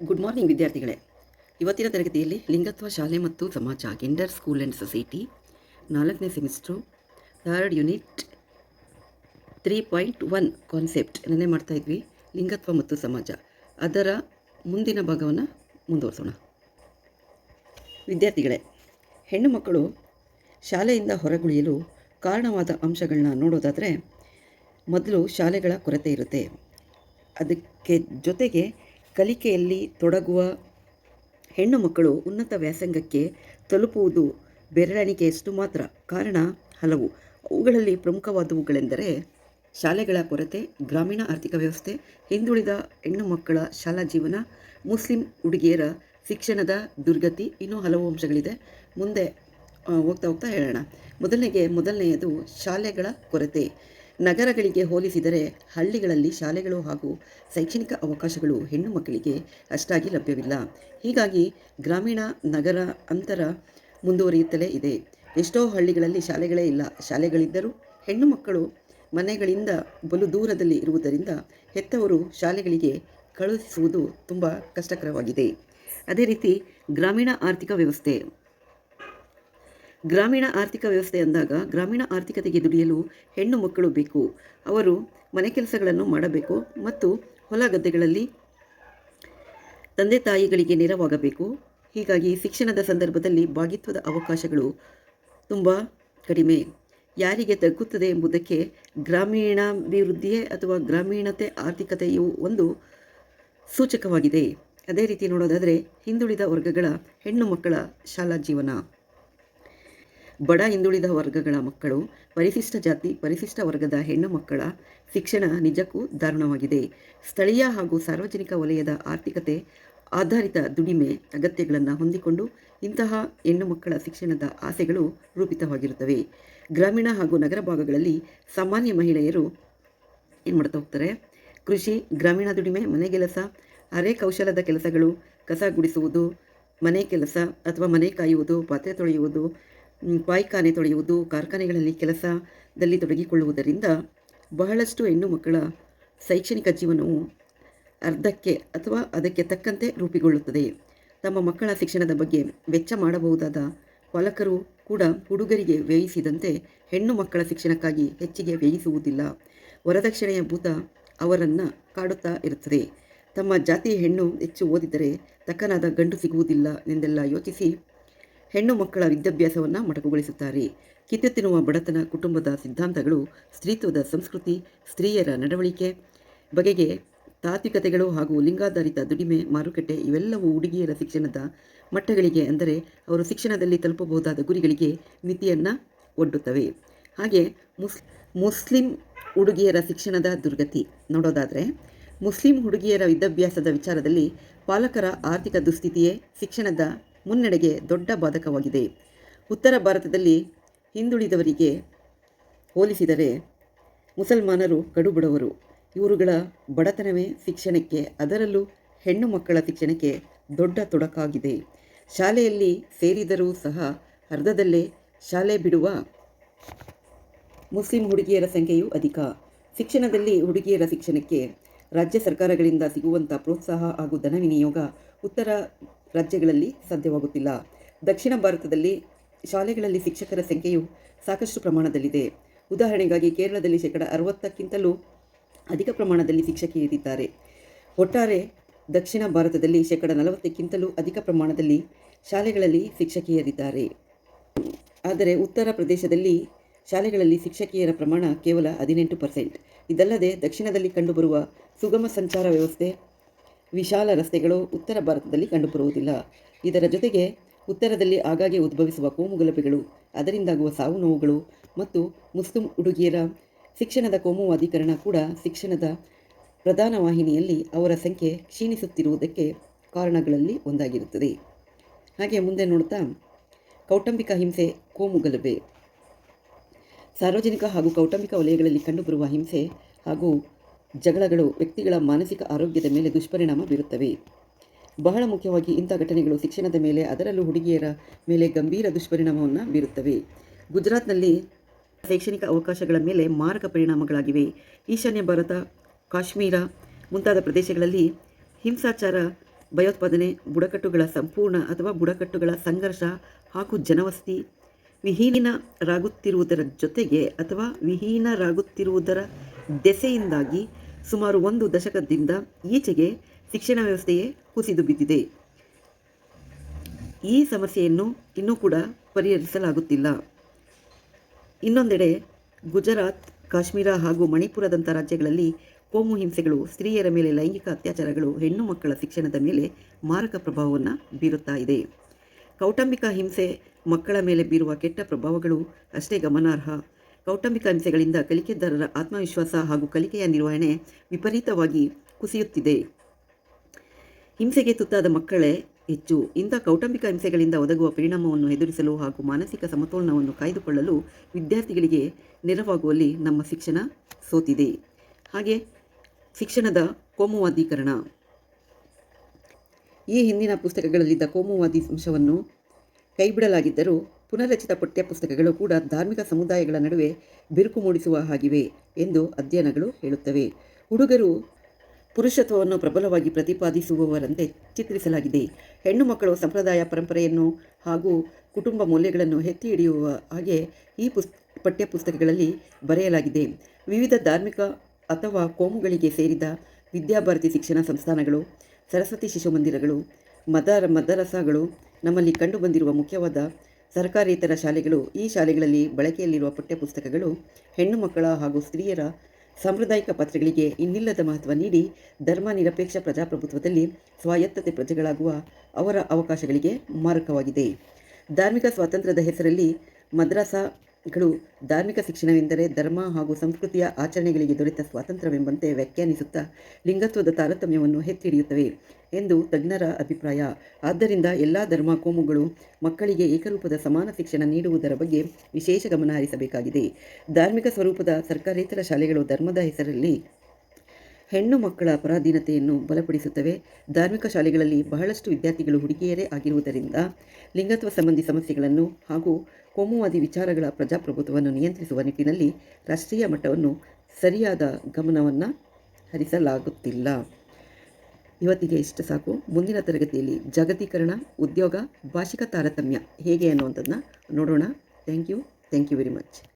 Good morning ವಿದ್ಯಾರ್ಥಿಗಳೇ. ಇವತ್ತಿನ ತರಗತಿಯಲ್ಲಿ ಲಿಂಗತ್ವ ಶಾಲೆ ಮತ್ತು ಸಮಾಜ ಗೆಂಡರ್ ಸ್ಕೂಲ್ ಆ್ಯಂಡ್ ಸೊಸೈಟಿ ನಾಲ್ಕನೇ semester third unit three point one concept ನೆನೆ ಮಾಡ್ತಾ ಇದ್ವಿ, ಲಿಂಗತ್ವ ಮತ್ತು ಸಮಾಜ. ಅದರ ಮುಂದಿನ ಭಾಗವನ್ನು ಮುಂದುವರಿಸೋಣ. ವಿದ್ಯಾರ್ಥಿಗಳೇ, ಹೆಣ್ಣು ಮಕ್ಕಳು ಶಾಲೆಯಿಂದ ಹೊರಗುಳಿಯಲು ಕಾರಣವಾದ ಅಂಶಗಳನ್ನ ನೋಡೋದಾದರೆ, ಮೊದಲು ಶಾಲೆಗಳ ಕೊರತೆ ಇರುತ್ತೆ. ಅದಕ್ಕೆ ಜೊತೆಗೆ ಕಲಿಕೆಯಲ್ಲಿ ತೊಡಗುವ ಹೆಣ್ಣು ಮಕ್ಕಳು ಉನ್ನತ ವ್ಯಾಸಂಗಕ್ಕೆ ತಲುಪುವುದು ಬೆರಳೆಣಿಕೆಯಷ್ಟು ಮಾತ್ರ. ಕಾರಣ ಹಲವು. ಅವುಗಳಲ್ಲಿ ಪ್ರಮುಖವಾದವುಗಳೆಂದರೆ ಶಾಲೆಗಳ ಕೊರತೆ, ಗ್ರಾಮೀಣ ಆರ್ಥಿಕ ವ್ಯವಸ್ಥೆ, ಹಿಂದುಳಿದ ಹೆಣ್ಣು ಮಕ್ಕಳ ಶಾಲಾ ಜೀವನ, ಮುಸ್ಲಿಂ ಹುಡುಗಿಯರ ಶಿಕ್ಷಣದ ದುರ್ಗತಿ, ಇನ್ನೂ ಹಲವು ಅಂಶಗಳಿದೆ. ಮುಂದೆ ಹೋಗ್ತಾ ಹೋಗ್ತಾ ಹೇಳೋಣ. ಮೊದಲನೆಗೆ ಮೊದಲನೆಯದು ಶಾಲೆಗಳ ಕೊರತೆ. ನಗರಗಳಿಗೆ ಹೋಲಿಸಿದರೆ ಹಳ್ಳಿಗಳಲ್ಲಿ ಶಾಲೆಗಳು ಹಾಗೂ ಶೈಕ್ಷಣಿಕ ಅವಕಾಶಗಳು ಹೆಣ್ಣು ಮಕ್ಕಳಿಗೆ ಅಷ್ಟಾಗಿ ಲಭ್ಯವಿಲ್ಲ. ಹೀಗಾಗಿ ಗ್ರಾಮೀಣ, ನಗರ ಅಂತರ ಮುಂದುವರಿಯುತ್ತಲೇ ಇದೆ. ಎಷ್ಟೋ ಹಳ್ಳಿಗಳಲ್ಲಿ ಶಾಲೆಗಳೇ ಇಲ್ಲ. ಶಾಲೆಗಳಿದ್ದರೂ ಹೆಣ್ಣು ಮಕ್ಕಳು ಮನೆಗಳಿಂದ ಬಲು ದೂರದಲ್ಲಿ ಇರುವುದರಿಂದ ಹೆತ್ತವರು ಶಾಲೆಗಳಿಗೆ ಕಳುಹಿಸುವುದು ತುಂಬ ಕಷ್ಟಕರವಾಗಿದೆ. ಅದೇ ರೀತಿ ಗ್ರಾಮೀಣ ಆರ್ಥಿಕ ವ್ಯವಸ್ಥೆ ಗ್ರಾಮೀಣ ಆರ್ಥಿಕ ವ್ಯವಸ್ಥೆ ಅಂದಾಗ ಗ್ರಾಮೀಣ ಆರ್ಥಿಕತೆಗೆ ದುಡಿಯಲು ಹೆಣ್ಣು ಮಕ್ಕಳು ಬೇಕು. ಅವರು ಮನೆ ಕೆಲಸಗಳನ್ನು ಮಾಡಬೇಕು ಮತ್ತು ಹೊಲ ಗದ್ದೆಗಳಲ್ಲಿ ತಂದೆ ತಾಯಿಗಳಿಗೆ ನೆರವಾಗಬೇಕು. ಹೀಗಾಗಿ ಶಿಕ್ಷಣದ ಸಂದರ್ಭದಲ್ಲಿ ಭಾಗಿತ್ವದ ಅವಕಾಶಗಳು ತುಂಬ ಕಡಿಮೆ. ಯಾರಿಗೆ ತಗ್ಗುತ್ತದೆ ಎಂಬುದಕ್ಕೆ ಗ್ರಾಮೀಣಾಭಿವೃದ್ಧಿಯೇ ಅಥವಾ ಗ್ರಾಮೀಣತೆ ಆರ್ಥಿಕತೆಯು ಒಂದು ಸೂಚಕವಾಗಿದೆ. ಅದೇ ರೀತಿ ನೋಡೋದಾದರೆ ಹಿಂದುಳಿದ ವರ್ಗಗಳ ಹೆಣ್ಣು ಮಕ್ಕಳ ಶಾಲಾ ಜೀವನ. ಬಡ ಹಿಂದುಳಿದ ವರ್ಗಗಳ ಮಕ್ಕಳು, ಪರಿಶಿಷ್ಟ ಜಾತಿ, ಪರಿಶಿಷ್ಟ ವರ್ಗದ ಹೆಣ್ಣು ಮಕ್ಕಳ ಶಿಕ್ಷಣ ನಿಜಕ್ಕೂ ದಾರುಣವಾಗಿದೆ. ಸ್ಥಳೀಯ ಹಾಗೂ ಸಾರ್ವಜನಿಕ ವಲಯದ ಆರ್ಥಿಕತೆ ಆಧಾರಿತ ದುಡಿಮೆ ಅಗತ್ಯಗಳನ್ನು ಹೊಂದಿಕೊಂಡು ಇಂತಹ ಹೆಣ್ಣು ಮಕ್ಕಳ ಶಿಕ್ಷಣದ ಆಸೆಗಳು ರೂಪಿತವಾಗಿರುತ್ತವೆ. ಗ್ರಾಮೀಣ ಹಾಗೂ ನಗರ ಭಾಗಗಳಲ್ಲಿ ಸಾಮಾನ್ಯ ಮಹಿಳೆಯರು ಏನು ಮಾಡ್ತಾ ಹೋಗ್ತಾರೆ? ಕೃಷಿ, ಗ್ರಾಮೀಣ ದುಡಿಮೆ, ಮನೆ ಕೆಲಸ, ಅರೆ ಕೌಶಲದ ಕೆಲಸಗಳು, ಕಸ ಗುಡಿಸುವುದು, ಮನೆ ಕೆಲಸ ಅಥವಾ ಮನೆ ಕಾಯುವುದು, ಪಾತ್ರೆ ತೊಳೆಯುವುದು ಪಾಯ್ಖಾನೆ ತೊಳೆಯುವುದು, ಕಾರ್ಖಾನೆಗಳಲ್ಲಿ ಕೆಲಸದಲ್ಲಿ ತೊಡಗಿಕೊಳ್ಳುವುದರಿಂದ ಬಹಳಷ್ಟು ಹೆಣ್ಣು ಮಕ್ಕಳ ಶೈಕ್ಷಣಿಕ ಜೀವನವು ಅರ್ಧಕ್ಕೆ ಅಥವಾ ಅದಕ್ಕೆ ತಕ್ಕಂತೆ ರೂಪುಗೊಳ್ಳುತ್ತದೆ. ತಮ್ಮ ಮಕ್ಕಳ ಶಿಕ್ಷಣದ ಬಗ್ಗೆ ವೆಚ್ಚ ಮಾಡಬಹುದಾದ ಪಾಲಕರು ಕೂಡ ಹುಡುಗರಿಗೆ ವ್ಯಯಿಸಿದಂತೆ ಹೆಣ್ಣು ಮಕ್ಕಳ ಶಿಕ್ಷಣಕ್ಕಾಗಿ ಹೆಚ್ಚಿಗೆ ವ್ಯಯಿಸುವುದಿಲ್ಲ. ವರದಕ್ಷಿಣೆಯ ಭೂತ ಅವರನ್ನು ಕಾಡುತ್ತಾ ಇರುತ್ತದೆ. ತಮ್ಮ ಜಾತಿ ಹೆಣ್ಣು ಹೆಚ್ಚು ಓದಿದರೆ ತಕ್ಕನಾದ ಗಂಡು ಸಿಗುವುದಿಲ್ಲ ಎಂದೆಲ್ಲ ಯೋಚಿಸಿ ಹೆಣ್ಣು ಮಕ್ಕಳ ವಿದ್ಯಾಭ್ಯಾಸವನ್ನು ಮೊಟಕುಗೊಳಿಸುತ್ತಾರೆ. ಕಿತ್ತು ತಿನ್ನುವ ಬಡತನ ಕುಟುಂಬದ ಸಿದ್ಧಾಂತಗಳು, ಸ್ತ್ರೀತ್ವದ ಸಂಸ್ಕೃತಿ, ಸ್ತ್ರೀಯರ ನಡವಳಿಕೆ ಬಗೆಗೆ ತಾತ್ವಿಕತೆಗಳು ಹಾಗೂ ಲಿಂಗಾಧಾರಿತ ದುಡಿಮೆ, ಮಾರುಕಟ್ಟೆ ಇವೆಲ್ಲವೂ ಹುಡುಗಿಯರ ಶಿಕ್ಷಣದ ಮಟ್ಟಗಳಿಗೆ ಅಂದರೆ ಅವರು ಶಿಕ್ಷಣದಲ್ಲಿ ತಲುಪಬಹುದಾದ ಗುರಿಗಳಿಗೆ ಮಿತಿಯನ್ನು ಒಡ್ಡುತ್ತವೆ. ಹಾಗೆ ಮುಸ್, ಮುಸ್ಲಿಂ ಹುಡುಗಿಯರ ಶಿಕ್ಷಣದ ದುರ್ಗತಿ. ನೋಡೋದಾದರೆ, ಮುಸ್ಲಿಂ ಹುಡುಗಿಯರ ವಿದ್ಯಾಭ್ಯಾಸದ ವಿಚಾರದಲ್ಲಿ ಪಾಲಕರ ಆರ್ಥಿಕ ದುಸ್ಥಿತಿಯೇ ಶಿಕ್ಷಣದ ಮುನ್ನಡೆಗೆ ದೊಡ್ಡ ಬಾಧಕವಾಗಿದೆ. ಉತ್ತರ ಭಾರತದಲ್ಲಿ ಹಿಂದುಳಿದವರಿಗೆ ಹೋಲಿಸಿದರೆ ಮುಸಲ್ಮಾನರು ಕಡುಬಡವರು. ಇವರುಗಳ ಬಡತನವೇ ಶಿಕ್ಷಣಕ್ಕೆ, ಅದರಲ್ಲೂ ಹೆಣ್ಣು ಮಕ್ಕಳ ಶಿಕ್ಷಣಕ್ಕೆ ದೊಡ್ಡ ತೊಡಕಾಗಿದೆ. ಶಾಲೆಯಲ್ಲಿ ಸೇರಿದರೂ ಸಹ ಅರ್ಧದಲ್ಲೇ ಶಾಲೆ ಬಿಡುವ ಮುಸ್ಲಿಂ ಹುಡುಗಿಯರ ಸಂಖ್ಯೆಯು ಅಧಿಕ. ಶಿಕ್ಷಣದಲ್ಲಿ ಹುಡುಗಿಯರ ಶಿಕ್ಷಣಕ್ಕೆ ರಾಜ್ಯ ಸರ್ಕಾರಗಳಿಂದ ಸಿಗುವಂಥ ಪ್ರೋತ್ಸಾಹ ಹಾಗೂ ಧನ ವಿನಿಯೋಗ ಉತ್ತರ ರಾಜ್ಯಗಳಲ್ಲಿ ಸಾಧ್ಯವಾಗುತ್ತಿಲ್ಲ. ದಕ್ಷಿಣ ಭಾರತದಲ್ಲಿ ಶಾಲೆಗಳಲ್ಲಿ ಶಿಕ್ಷಕರ ಸಂಖ್ಯೆಯು ಸಾಕಷ್ಟು ಪ್ರಮಾಣದಲ್ಲಿದೆ. ಉದಾಹರಣೆಗಾಗಿ ಕೇರಳದಲ್ಲಿ ಶೇಕಡ ಅರವತ್ತಕ್ಕಿಂತಲೂ ಅಧಿಕ ಪ್ರಮಾಣದಲ್ಲಿ ಶಿಕ್ಷಕಿಯರಿದ್ದಾರೆ ಒಟ್ಟಾರೆ ದಕ್ಷಿಣ ಭಾರತದಲ್ಲಿ ಶೇಕಡ ನಲವತ್ತಕ್ಕಿಂತಲೂ ಅಧಿಕ ಪ್ರಮಾಣದಲ್ಲಿ ಶಾಲೆಗಳಲ್ಲಿ ಶಿಕ್ಷಕಿಯರಿದ್ದಾರೆ. ಆದರೆ ಉತ್ತರ ಪ್ರದೇಶದಲ್ಲಿ ಶಾಲೆಗಳಲ್ಲಿ ಶಿಕ್ಷಕಿಯರ ಪ್ರಮಾಣ ಕೇವಲ ಹದಿನೆಂಟು ಪರ್ಸೆಂಟ್. ಇದಲ್ಲದೆ ದಕ್ಷಿಣದಲ್ಲಿ ಕಂಡುಬರುವ ಸುಗಮ ಸಂಚಾರ ವ್ಯವಸ್ಥೆ ವಿಶಾಲ ರಸ್ತೆಗಳು ಉತ್ತರ ಭಾರತದಲ್ಲಿ ಕಂಡುಬರುವುದಿಲ್ಲ. ಇದರ ಜೊತೆಗೆ ಉತ್ತರದಲ್ಲಿ ಆಗಾಗ್ಗೆ ಉದ್ಭವಿಸುವ ಕೋಮುಗಲಭೆಗಳು ಅದರಿಂದಾಗುವ ಸಾವು ನೋವುಗಳು ಮತ್ತು ಮುಸ್ಲಿಂ ಹುಡುಗಿಯರ ಶಿಕ್ಷಣದ ಕೋಮುವಾದೀಕರಣ ಕೂಡ ಶಿಕ್ಷಣದ ಪ್ರಧಾನ ವಾಹಿನಿಯಲ್ಲಿ ಅವರ ಸಂಖ್ಯೆ ಕ್ಷೀಣಿಸುತ್ತಿರುವುದಕ್ಕೆ ಕಾರಣಗಳಲ್ಲಿ ಒಂದಾಗಿರುತ್ತದೆ. ಹಾಗೆ ಮುಂದೆ ನೋಡ್ತಾ ಕೌಟುಂಬಿಕ ಹಿಂಸೆ, ಕೋಮುಗಲಭೆ. ಸಾರ್ವಜನಿಕ ಹಾಗೂ ಕೌಟುಂಬಿಕ ವಲಯಗಳಲ್ಲಿ ಕಂಡುಬರುವ ಹಿಂಸೆ ಹಾಗೂ ಜಗಳಗಳು ವ್ಯಕ್ತಿಗಳ ಮಾನಸಿಕ ಆರೋಗ್ಯದ ಮೇಲೆ ದುಷ್ಪರಿಣಾಮ ಬೀರುತ್ತವೆ. ಬಹಳ ಮುಖ್ಯವಾಗಿ ಇಂಥ ಘಟನೆಗಳು ಶಿಕ್ಷಣದ ಮೇಲೆ, ಅದರಲ್ಲೂ ಹುಡುಗಿಯರ ಮೇಲೆ ಗಂಭೀರ ದುಷ್ಪರಿಣಾಮವನ್ನು ಬೀರುತ್ತವೆ. ಗುಜರಾತ್ನಲ್ಲಿ ಶೈಕ್ಷಣಿಕ ಅವಕಾಶಗಳ ಮೇಲೆ ಮಾರಕ ಪರಿಣಾಮಗಳಾಗಿವೆ. ಈಶಾನ್ಯ ಭಾರತ, ಕಾಶ್ಮೀರ ಮುಂತಾದ ಪ್ರದೇಶಗಳಲ್ಲಿ ಹಿಂಸಾಚಾರ, ಭಯೋತ್ಪಾದನೆ, ಬುಡಕಟ್ಟುಗಳ ಸಂಪೂರ್ಣ ಅಥವಾ ಬುಡಕಟ್ಟುಗಳ ಸಂಘರ್ಷ ಹಾಗೂ ಜನವಸತಿ, ವಿಹೀನರಾಗುತ್ತಿರುವುದರ ಜೊತೆಗೆ ಅಥವಾ ವಿಹೀನರಾಗುತ್ತಿರುವುದರ ದೆಸೆಯಿಂದಾಗಿ ಸುಮಾರು ಒಂದು ದಶಕದಿಂದ ಈಚೆಗೆ ಶಿಕ್ಷಣ ವ್ಯವಸ್ಥೆಯೇ ಕುಸಿದು ಬಿದ್ದಿದೆ. ಈ ಸಮಸ್ಯೆಯನ್ನು ಇನ್ನೂ ಕೂಡ ಪರಿಹರಿಸಲಾಗುತ್ತಿಲ್ಲ. ಇನ್ನೊಂದೆಡೆ ಗುಜರಾತ್, ಕಾಶ್ಮೀರ ಹಾಗೂ ಮಣಿಪುರದಂಥ ರಾಜ್ಯಗಳಲ್ಲಿ ಕೋಮು ಹಿಂಸೆಗಳು, ಸ್ತ್ರೀಯರ ಮೇಲೆ ಲೈಂಗಿಕ ಅತ್ಯಾಚಾರಗಳು, ಹೆಣ್ಣು ಮಕ್ಕಳ ಶಿಕ್ಷಣದ ಮೇಲೆ ಮಾರಕ ಪ್ರಭಾವವನ್ನು ಬೀರುತ್ತಾ ಇದೆ. ಕೌಟುಂಬಿಕ ಹಿಂಸೆ ಮಕ್ಕಳ ಮೇಲೆ ಬೀರುವ ಕೆಟ್ಟ ಪ್ರಭಾವಗಳು ಅಷ್ಟೇ ಗಮನಾರ್ಹ. ಕೌಟುಂಬಿಕ ಹಿಂಸೆಗಳಿಂದ ಕಲಿಕೆದಾರರ ಆತ್ಮವಿಶ್ವಾಸ ಹಾಗೂ ಕಲಿಕೆಯ ನಿರ್ವಹಣೆ ವಿಪರೀತವಾಗಿ ಕುಸಿಯುತ್ತಿದೆ. ಹಿಂಸೆಗೆ ತುತ್ತಾದ ಮಕ್ಕಳೇ ಹೆಚ್ಚು. ಇಂಥ ಕೌಟುಂಬಿಕ ಹಿಂಸೆಗಳಿಂದ ಒದಗುವ ಪರಿಣಾಮವನ್ನು ಎದುರಿಸಲು ಹಾಗೂ ಮಾನಸಿಕ ಸಮತೋಲನವನ್ನು ಕಾಯ್ದುಕೊಳ್ಳಲು ವಿದ್ಯಾರ್ಥಿಗಳಿಗೆ ನೆರವಾಗುವಲ್ಲಿ ನಮ್ಮ ಶಿಕ್ಷಣ ಸೋತಿದೆ. ಹಾಗೆ ಶಿಕ್ಷಣದ ಕೋಮುವಾದೀಕರಣ. ಈ ಹಿಂದಿನ ಪುಸ್ತಕಗಳಲ್ಲಿದ್ದ ಕೋಮುವಾದಿ ಅಂಶವನ್ನು ಕೈಬಿಡಲಾಗಿದ್ದರೂ ಪುನರ್ರಚಿತ ಪಠ್ಯಪುಸ್ತಕಗಳು ಕೂಡ ಧಾರ್ಮಿಕ ಸಮುದಾಯಗಳ ನಡುವೆ ಬಿರುಕು ಮೂಡಿಸುವ ಹಾಗಿವೆ ಎಂದು ಅಧ್ಯಯನಗಳು ಹೇಳುತ್ತವೆ. ಹುಡುಗರು ಪುರುಷತ್ವವನ್ನು ಪ್ರಬಲವಾಗಿ ಪ್ರತಿಪಾದಿಸುವವರಂತೆ ಚಿತ್ರಿಸಲಾಗಿದೆ. ಹೆಣ್ಣು ಮಕ್ಕಳು ಸಂಪ್ರದಾಯ ಪರಂಪರೆಯನ್ನು ಹಾಗೂ ಕುಟುಂಬ ಮೌಲ್ಯಗಳನ್ನು ಎತ್ತಿ ಹಿಡಿಯುವ ಹಾಗೆ ಈ ಪುಸ್ ಪಠ್ಯಪುಸ್ತಕಗಳಲ್ಲಿ ಬರೆಯಲಾಗಿದೆ. ವಿವಿಧ ಧಾರ್ಮಿಕ ಅಥವಾ ಕೋಮುಗಳಿಗೆ ಸೇರಿದ ವಿದ್ಯಾಭಾರತಿ ಶಿಕ್ಷಣ ಸಂಸ್ಥಾನಗಳು, ಸರಸ್ವತಿ ಶಿಶು ಮಂದಿರಗಳು, ಮದರ, ಮದರಸಗಳು ನಮ್ಮಲ್ಲಿ ಕಂಡುಬಂದಿರುವ ಮುಖ್ಯವಾದ ಸರ್ಕಾರೇತರ ಶಾಲೆಗಳು ಈ ಶಾಲೆಗಳಲ್ಲಿ ಬಳಕೆಯಲ್ಲಿರುವ ಪಠ್ಯಪುಸ್ತಕಗಳು ಹೆಣ್ಣು ಮಕ್ಕಳ ಹಾಗೂ ಸ್ತ್ರೀಯರ ಸಾಂಪ್ರದಾಯಿಕ ಪಾತ್ರಗಳಿಗೆ ಇನ್ನಿಲ್ಲದ ಮಹತ್ವ ನೀಡಿ ಧರ್ಮ ನಿರಪೇಕ್ಷ ಪ್ರಜಾಪ್ರಭುತ್ವದಲ್ಲಿ ಸ್ವಾಯತ್ತತೆ ಪ್ರಜೆಗಳಾಗುವ ಅವರ ಅವಕಾಶಗಳಿಗೆ ಮಾರಕವಾಗಿದೆ. ಧಾರ್ಮಿಕ ಸ್ವಾತಂತ್ರ್ಯದ ಹೆಸರಲ್ಲಿ ಮದ್ರಸಾಗಳು ಧಾರ್ಮಿಕ ಶಿಕ್ಷಣವೆಂದರೆ ಧರ್ಮ ಹಾಗೂ ಸಂಸ್ಕೃತಿಯ ಆಚರಣೆಗಳಿಗೆ ದೊರೆತ ಸ್ವಾತಂತ್ರ್ಯವೆಂಬಂತೆ ವ್ಯಾಖ್ಯಾನಿಸುತ್ತಾ ಲಿಂಗತ್ವದ ತಾರತಮ್ಯವನ್ನು ಎತ್ತಿಡಿಯುತ್ತವೆ ಎಂದು ತಜ್ಞರ ಅಭಿಪ್ರಾಯ. ಆದ್ದರಿಂದ ಎಲ್ಲ ಧರ್ಮ ಕೋಮುಗಳು ಮಕ್ಕಳಿಗೆ ಏಕರೂಪದ ಸಮಾನ ಶಿಕ್ಷಣ ನೀಡುವುದರ ಬಗ್ಗೆ ವಿಶೇಷ ಗಮನ ಹರಿಸಬೇಕಾಗಿದೆ. ಧಾರ್ಮಿಕ ಸ್ವರೂಪದ ಸರ್ಕಾರೇತರ ಶಾಲೆಗಳು ಧರ್ಮದ ಹೆಸರಲ್ಲಿ ಹೆಣ್ಣು ಮಕ್ಕಳ ಪರಾಧೀನತೆಯನ್ನು ಬಲಪಡಿಸುತ್ತವೆ. ಧಾರ್ಮಿಕ ಶಾಲೆಗಳಲ್ಲಿ ಬಹಳಷ್ಟು ವಿದ್ಯಾರ್ಥಿಗಳು ಹುಡುಗಿಯರೇ ಆಗಿರುವುದರಿಂದ ಲಿಂಗತ್ವ ಸಂಬಂಧಿ ಸಮಸ್ಯೆಗಳನ್ನು ಹಾಗೂ ಕೋಮುವಾದಿ ವಿಚಾರಗಳ ಪ್ರಜಾಪ್ರಭುತ್ವವನ್ನು ನಿಯಂತ್ರಿಸುವ ನಿಟ್ಟಿನಲ್ಲಿ ರಾಷ್ಟ್ರೀಯ ಮಟ್ಟವನ್ನು ಸರಿಯಾದ ಗಮನವನ್ನು ಹರಿಸಲಾಗುತ್ತಿಲ್ಲ. ಇವತ್ತಿಗೆ ಇಷ್ಟು ಸಾಕು. ಮುಂದಿನ ತರಗತಿಯಲ್ಲಿ ಜಾಗತೀಕರಣ, ಉದ್ಯೋಗ, ಭಾಷಿಕ ತಾರತಮ್ಯ ಹೇಗೆ ಅನ್ನುವಂಥದ್ದನ್ನ ನೋಡೋಣ. Thank you thank you very much